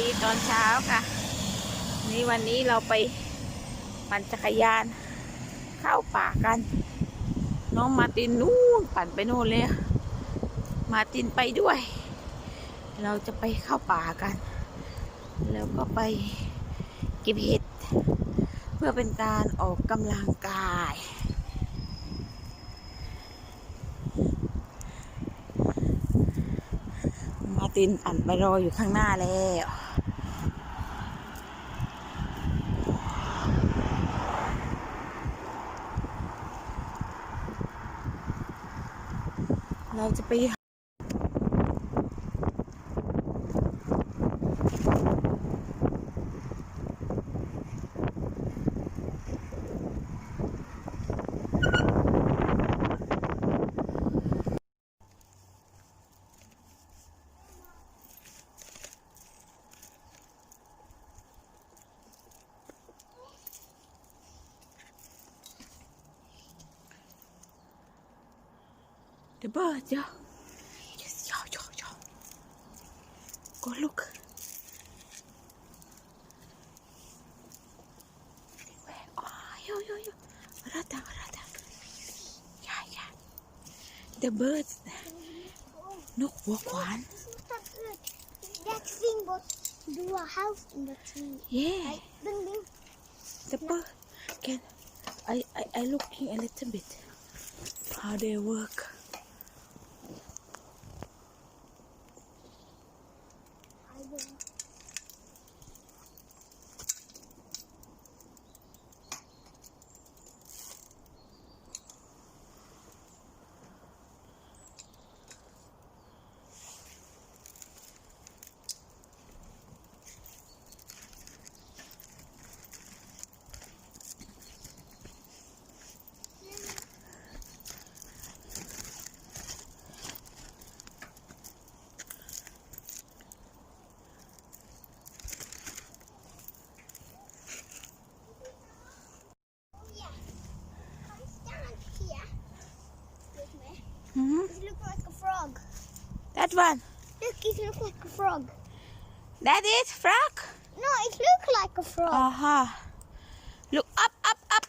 ดีตอนเช้าค่ะ นี่วันนี้เราไปปั่นจักรยานเข้าป่ากัน น้องมาตินนู่นปั่นไปโน่นเลย มาตินไปด้วย เราจะไปเข้าป่ากัน แล้วก็ไปเก็บเห็ด เพื่อเป็นการออกกำลังกายมาตินปั่นไปรออยู่ข้างหน้าแล้ว เราจะไป the birds, yeah. Yes, yeah, yeah, yeah. Go look. Where are you, you, you? Rata, rata. Yeah, yeah. The birds. Look, walk one. That thing was do a house in the tree. Yeah. Right? The bird can I, I I looking a little bit how they work. I That one. Look, it look like a frog. That is frog. No, it look like a frog. Uh-huh. Look up, up, up.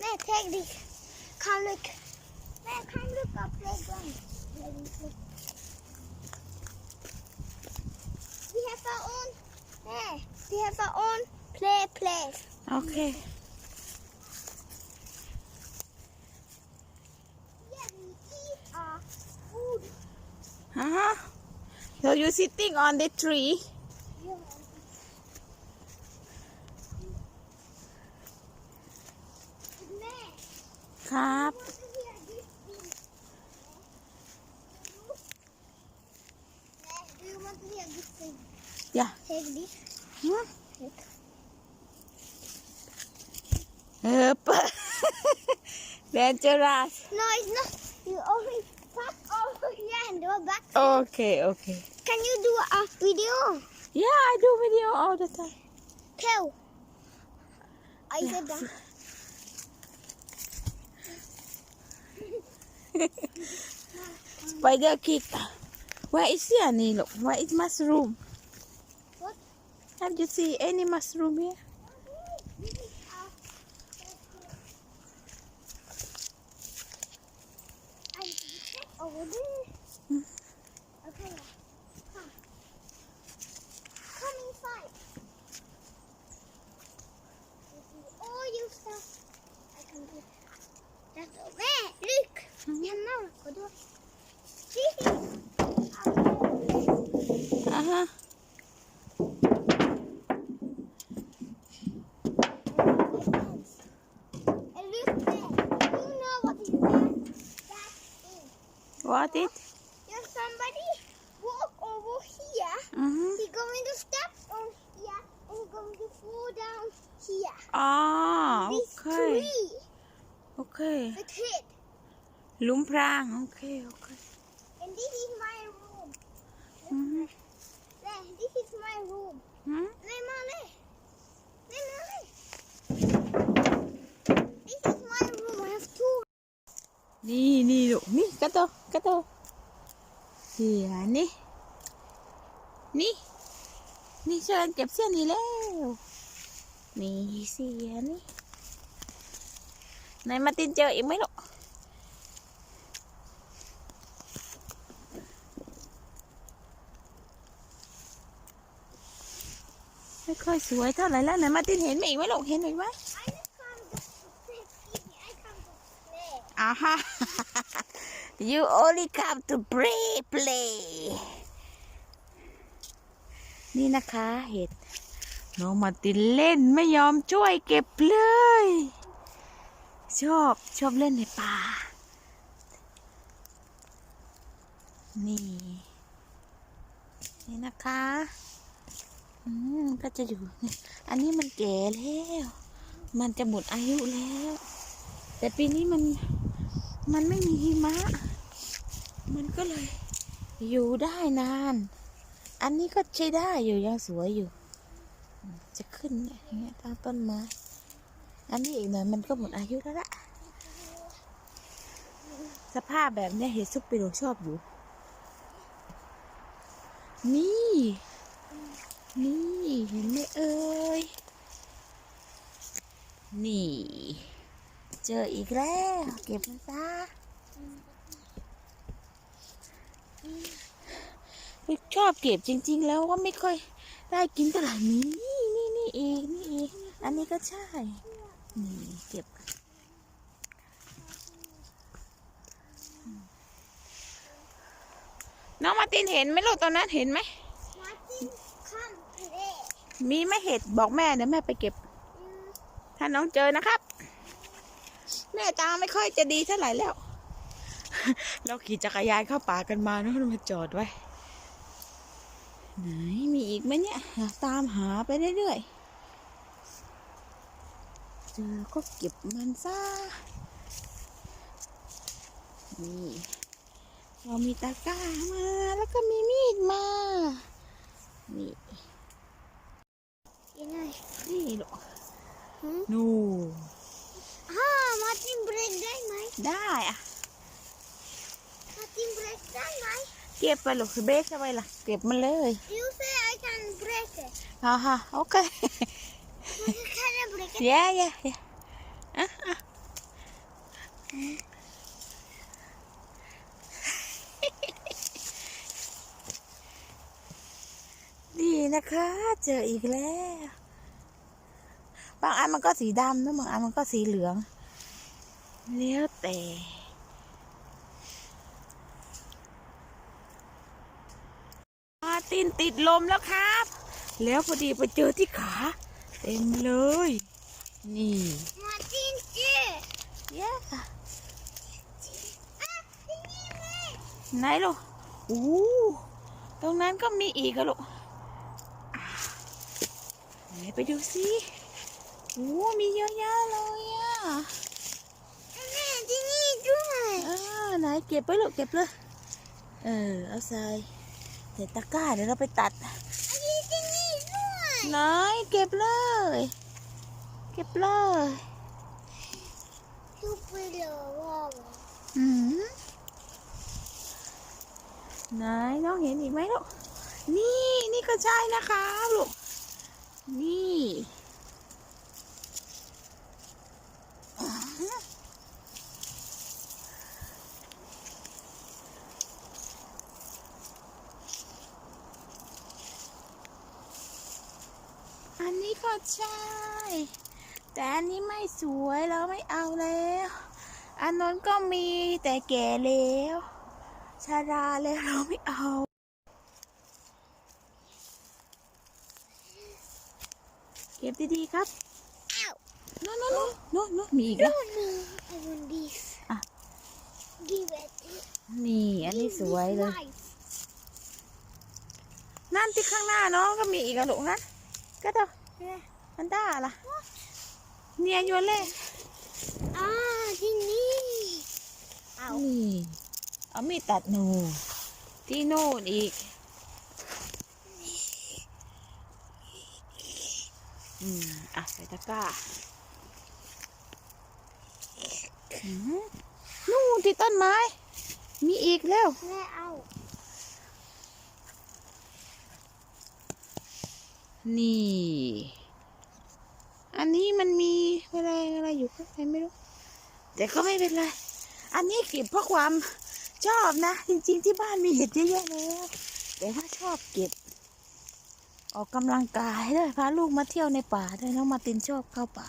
Now take this. Come look. Now come look up playground. We have our own. There. We have our own play place. Okay. Meh, Do you want to hear this thing? Yeah. Take this. Hmm? Take. Up. Dangerous. No, it's not. You only here and go back. Okay, okay. Can you do a video? Yeah, I do video all the time. Tell. I Yeah. said that. Spider kick. Where is Nilo? Where is mushroom? What? Have you seen any mushroom here? What it? There's somebody walk over here. Mm -hmm. He going to step on here and he going to fall down here. Ah, okay. Tree. Okay. The kid. หลุมพราง Okay, okay. And this is my room. Mm-hmm. There, this is my room. Hmm? Lên mà lên. Lên mà lên. This is my room. I have two นี่นี่ลูกนี่กระโตกระโตเหียนี่ นี่ นี่เชิญเก็บเสี้ยนนี่แล้ว นี่เสียนี่ไหนมาตินเจออีกไหมลูก ค่อยสวยเท่าไหร่แล้วไหนมาตินเห็นไหมอีกไหมลูกเห็นอีกไหม I just come to play. I come to play. อ่าฮะ you only come to play play นี่นะคะเห็ดน้องมาร์ตินเล่นไม่ยอมช่วยเก็บเลย ชอบชอบเล่นในป่า นี่ นี่นะคะอืม ก็จะอยู่ อันนี้มันแก่แล้ว มันจะหมดอายุแล้ว แต่ปีนี้มัน มันไม่มีหิมะ มันก็เลย อยู่ได้นาน อันนี้ก็ใช้ได้อยู่ยังสวยอยู่ จะขึ้นอย่างเงี้ยตามต้นไม้ อันนี้อีกหน่อยมันก็หมดอายุแล้วละสภาพแบบเนี้ยเห็ดซุปเปโรชอบอยู่ นี่ นี่เห็นไหมเอ่ย นี่ เจออีกแล้ว เก็บมันซะชอบเก็บจริง ๆ แล้วก็ไม่ค่อยได้กินเท่าไหร่นี่นี่นี่อีกนี่อีกอันนี้ก็ใช่ นี่เก็บน้องมาตินเห็นไหมลูกตอนนั้นเห็นไหม มีไหม่เห็ดบอกแม่เดี๋ยวแม่ไปเก็บ ถ้าน้องเจอนะครับ แม่ตาไม่ค่อยจะดีเท่าไหร่แล้ว เราขี่จักรยานเข้าป่ากันมาเนอะมาจอดไว้ไหนมีอีกไหมเนี่ย ตามหาไปเรื่อยๆเจอก็เก็บมันซะนี่เรามีตะกร้ามา แล้วก็มีมีดมา นี่ You know. นี่หรอก Hmm? นู่น Ah, Martin break dynamite. ได้อะ Martin break dynamite. เก็บไปหรอกเบรกทำไมล่ะเก็บมันเลย You say I can break it. อ่าฮะโอเค can I break it? เย้เย้เย้อะอะ ดีนะคะ เจออีกแล้ว บางอันมันก็สีดำนะบางอันมันก็สีเหลืองแล้วแต่มาตินติดลมแล้วครับ แล้วพอดีไปเจอที่ขา เต็มเลย นี่ Martin, yeah. เย้ Ah, ini me. ไหนลูกอู้ตรงนั้นก็มีอีกอะลูกอ่า ไหนไปดูสิอู้มีเยอะแยะเลยอะ Ini, ini ด้วยอ่าไหนเก็บไปลูกเก็บเลย เออ เอาใส่ใส่ตะกร้าเดี๋ยวเราไปตัดอันนี้ที่นี่ด้วยไหนเก็บเลย เก็บเลยซูเปอร์โลว้าวอืมไหนน้องเห็นอีกไหมลูก นี่นี่ก็ใช่นะคะลูก นี่ อันนี้ก็ใช่ แต่อันนี้ไม่สวยแล้วไม่เอาแล้ว อันนั้นก็มีแต่แก่แล้ว ชาราแล้วเราไม่เอา เก็บดีๆครับอ้าวโน่นโน่นโน่นโน่นมีอีกแล้ว Don't me. I want this. อะ Give it. นี่อันนี้ Give สวย this เลย knife. นั่นที่ข้างหน้าน้องก็มีอีกอะลูกนะก็เถอะ Yeah. มันได้ล่ะ เนี่ยโยนเล่ Ah, ที่นี่เอานี่ เอามีดตัดหนู ที่โน่นอีก อืม อะใส่ตะกร้าอืมนู่นที่ต้นไม้ มีอีกแล้วแม่เอา นี่ อันนี้มันมีอะไรอะไรอยู่ข้างในไม่รู้ แต่ก็ไม่เป็นไร อันนี้เก็บเพราะความชอบนะ จริง ๆ ที่บ้านมีเห็ดเยอะแยะแล้วแต่ว่าชอบเก็บ ออกกำลังกายด้วยพาลูกมาเที่ยวในป่าด้วยน้องมาตินชอบเข้าป่า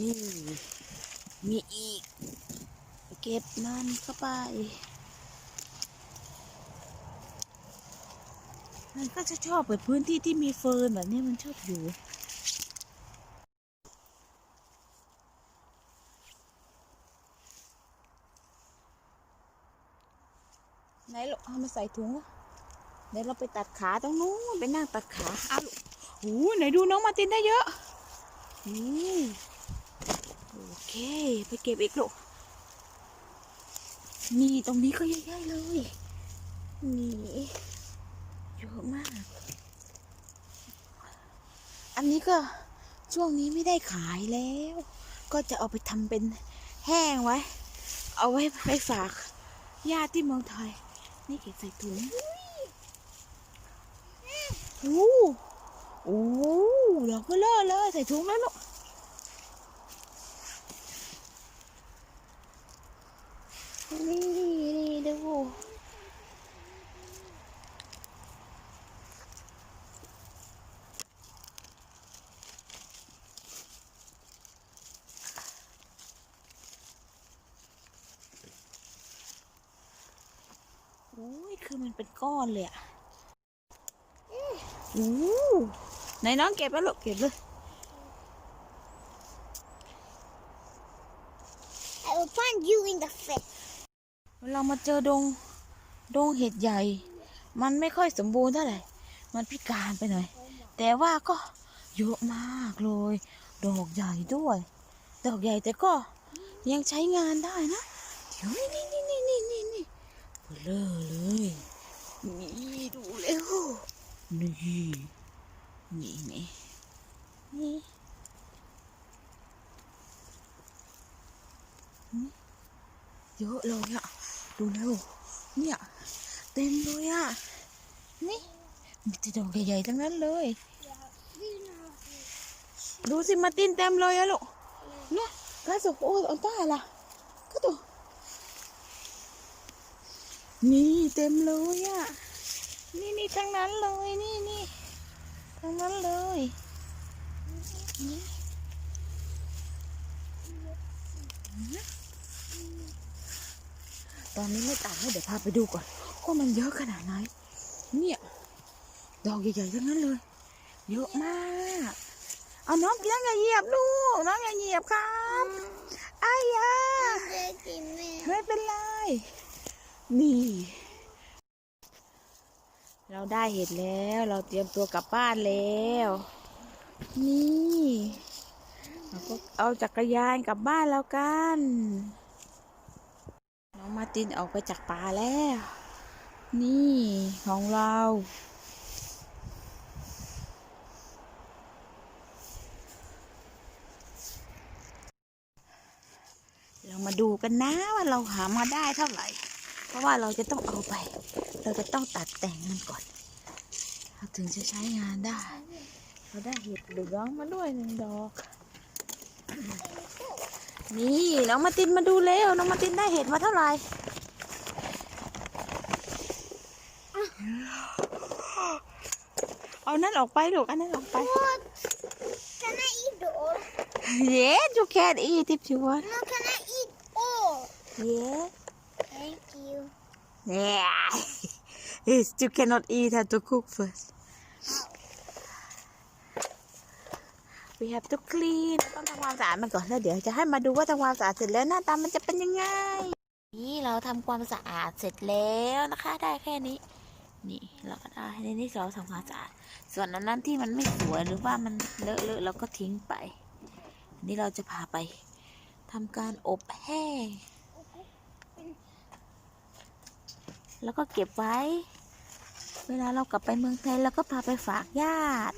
นี่ มีอีก เก็บมันเข้าไป มันก็จะชอบแบบพื้นที่ที่มีเฟิร์นแบบนี้มันชอบอยู่ ไหนลูกเอามาใส่ถุงอะเดี๋ยวเราไปตัดขาตรงนู้นไปนั่งตัดขาเอาลูกโอ้ไหนดูน้องมาร์ตินได้เยอะนี่โอเค ไปเก็บอีกลูกนี่ตรงนี้ก็เยอะแยะเลย นี่เยอะมาก อันนี้ก็ช่วงนี้ไม่ได้ขายแล้ว ก็จะเอาไปทำเป็นแห้งไว้ เอาไว้ไปฝากญาติที่เมืองไทย นี่เก็บใส่ถุงโอ้โอ้ดอกเบลอเลยใส่ถุงแล้วลูกนี่นี่ดูโอ้ยคือ มันเป็นก้อนเลยอะโอ้ไหนน้องเก็บแล้วลูกเก็บเลย I will find you in the face. เรามาเจอดง ดงเห็ดใหญ่ มันไม่ค่อยสมบูรณ์เท่าไหร่ มันพิการไปหน่อย แต่ว่าก็เยอะมากเลย ดอกใหญ่ด้วย ดอกใหญ่แต่ก็ยังใช้งานได้นะ เดี๋ยวนี่นี่นี่นี่นี่นี่เบลอเลย นี่ดูเร็วนี่นี่นี่นี่เยอะเลยอะดูเร็วเนี่ยเต็มเลยอะนี่มีแต่ดอกใหญ่ๆทั้งนั้นเลย ดูสิมาตินเต็มเลยอะลูกเนี่ยกาสุโอ้อันต้าล่ะก็ตัวนี่เต็มเลยอะ นี่นี่ทั้งนั้นเลยนี่นี่ทั้งนั้นเลยตอนนี้ไม่ตัดให้เดี๋ยวพาไปดูก่อนว่ามันเยอะขนาดไหน เนี่ยดอกใหญ่ๆทั้งนั้นเลย เยอะมาก เอาน้องเกียงอย่าเหยียบลูกน้องอย่าเหยียบครับไอ้ยาไม่เป็นไรนี่ เราได้เห็ดแล้ว เราเตรียมตัวกลับบ้านแล้ว นี่เราก็เอาจักรยานกลับบ้านแล้วกัน น้องมาตินออกไปจากป่าแล้ว นี่ของเราเรามาดูกันนะว่าเราหามาได้เท่าไหร่ เพราะว่าเราจะต้องเอาไป เราจะต้องตัดแต่งมันก่อนเราถึงจะใช้งานได้ เราได้เห็ดเหลืองมาด้วยหนึ่งดอก นี่น้องมาตินมาดูเร็วน้องมาตินได้เห็ดมาเท่าไหร่เอานั่นออกไปลูกอันนั้นออกไป What? Can I eat the all? Yes you can eat if you want No, can I eat all? Yes Thank you. Yeah. Yes, you cannot eat. Have to cook first. We have to clean ต้องทำความสะอาดมันก่อนแล้วเดี๋ยวจะให้มาดูว่าทำความสะอาดเสร็จแล้วหน้าตามันจะเป็นยังไง นี่เราทำความสะอาดเสร็จแล้วนะคะ ได้แค่นี้ นี่เราก็ได้ในนี้เราทำความสะอาด ส่วนอันนั้นที่มันไม่สวยหรือว่ามันเลอะเลอะเราก็ทิ้งไปนนี้เราจะพาไปทำการอบแห้ง แล้วก็เก็บไว้ เวลาเรากลับไปเมืองไทยเราก็พาไปฝากญาติ